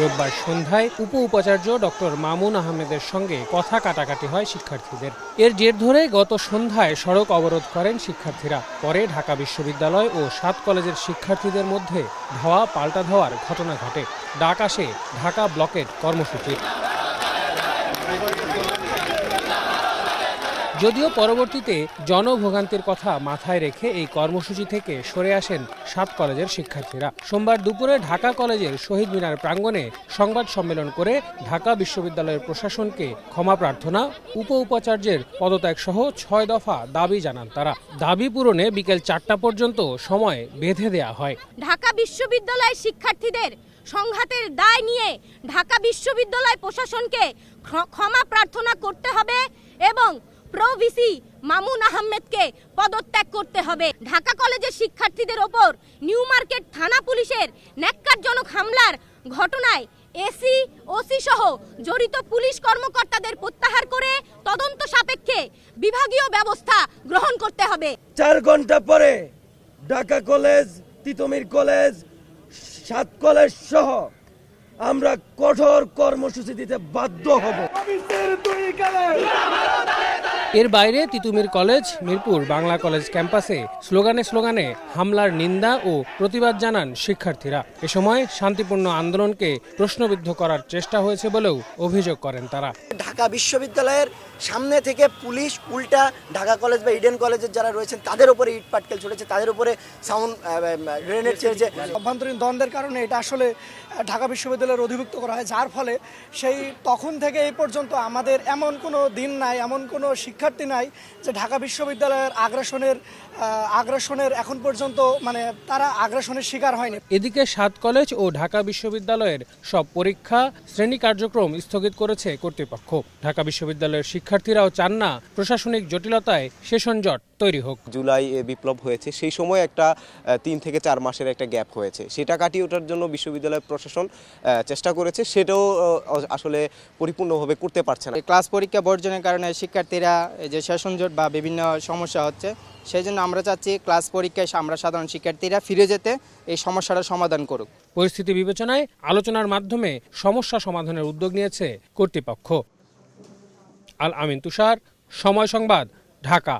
রোববার সন্ধ্যায় উপ উপাচার্য ডক্টর মামুন আহমেদের সঙ্গে কথা কাটাকাটি হয় শিক্ষার্থীদের। এর জের ধরে গত সন্ধ্যায় সড়ক অবরোধ করেন শিক্ষার্থীরা। পরে ঢাকা বিশ্ববিদ্যালয় ও সাত কলেজের শিক্ষার্থীদের মধ্যে ধাওয়া, পাল্টা ধাওয়ার ঘটনা ঘটে। ডাক আসে ঢাকা ব্লকের কর্মসূচির। যদিও পরবর্তীতে জনভোগান্তির কথা মাথায় রেখে এই কর্মসূচি থেকে সরে আসেন সাত কলেজের শিক্ষার্থীরা। সোমবার দুপুরে ঢাকা কলেজের শহীদ মিনার প্রাঙ্গণে সংবাদ সম্মেলন করে ঢাকা বিশ্ববিদ্যালয়ের প্রশাসনকে ক্ষমা প্রার্থনা উপ উপাচার্যের পদত্যাগ সহ ছয় দফা দাবি জানান তারা। দাবি পূরণে বিকেল চারটা পর্যন্ত সময় বেঁধে দেয়া হয়। ঢাকা বিশ্ববিদ্যালয়ের শিক্ষার্থীদের সংঘাতের দায় নিয়ে ঢাকা বিশ্ববিদ্যালয় প্রশাসনকে ক্ষমা প্রার্থনা করতে হবে এবং প্রো ভিসি মামুন আহমেদকে পদত্যাগ করতে হবে। ঢাকা কলেজের শিক্ষার্থীদের ওপর নিউ মার্কেট থানা পুলিশের ন্যাক্কারজনক হামলার ঘটনায় এসি ওসি সহ জড়িত পুলিশ কর্মকর্তাদের প্রত্যাহার করে তদন্ত সাপেক্ষে বিভাগীয় ব্যবস্থা গ্রহণ করতে হবে। চার ঘণ্টা পরে ঢাকা কলেজ তিতমির কলেজ সাত কলেজ সহ আমরা কঠোর কর্মসূচি দিতে বাধ্য হব। এর বাইরে তিতুমির কলেজ মিরপুর বাংলা কলেজ ক্যাম্পাসে স্লোগানে স্লোগানে হামলার নিন্দা ও প্রতিবাদ জানান শিক্ষার্থীরা। এ সময় শান্তিপূর্ণ আন্দোলনকে প্রশ্নবিদ্ধ করার চেষ্টা হয়েছে বলেও অভিযোগ করেন তারা। ঢাকা বিশ্ববিদ্যালয়ের সামনে থেকে পুলিশ উল্টা ঢাকা কলেজ বা ইডেন কলেজের যারা রয়েছেন তাদের উপরে ইট পাটকেল ছুটেছে তাদের উপরে সাউন্ড গ্রেনেড ছেড়েছে। অভ্যন্তরীণ দ্বন্দ্বের কারণে এটা আসলে ঢাকা বিশ্ববিদ্যালয়ের অধিভুক্ত করা হয়। যার ফলে সেই তখন থেকে এই পর্যন্ত আমাদের এমন কোনো দিন নাই এমন কোনো শিক্ষার্থী নাই যে ঢাকা বিশ্ববিদ্যালয়ের আগ্রাসনের আগ্রাসনের এখন পর্যন্ত মানে তারা আগ্রাসনের শিকার হয়নি। এদিকে সাত কলেজ ও ঢাকা বিশ্ববিদ্যালয়ের সব পরীক্ষা শ্রেণি কার্যক্রম স্থগিত করেছে কর্তৃপক্ষ। ঢাকা বিশ্ববিদ্যালয়ের শিক্ষার্থীরাও চান না প্রশাসনিক জটিলতায় সেশন জট তৈরি হোক। জুলাই এ বিপ্লব হয়েছে সেই সময় একটা তিন থেকে চার মাসের একটা গ্যাপ হয়েছে। সেটা কাটিয়ে ওঠার জন্য বিশ্ববিদ্যালয় প্রশাসন আহ, চেষ্টা করেছে সেটাও আসলে পরিপূর্ণভাবে করতে পারছে না। এই ক্লাস পরীক্ষা বর্জনের কারণে শিক্ষার্থীরা যে সেশন জোট বা বিভিন্ন সমস্যা হচ্ছে সেই জন্য আমরা চাচ্ছি ক্লাস পরীক্ষায় আমরা সাধারণ শিক্ষার্থীরা ফিরে যেতে এই সমস্যাটা সমাধান করুক। পরিস্থিতি বিবেচনায় আলোচনার মাধ্যমে সমস্যা সমাধানের উদ্যোগ নিয়েছে কর্তৃপক্ষ। আল আমিন তুষার, সময় সংবাদ, ঢাকা।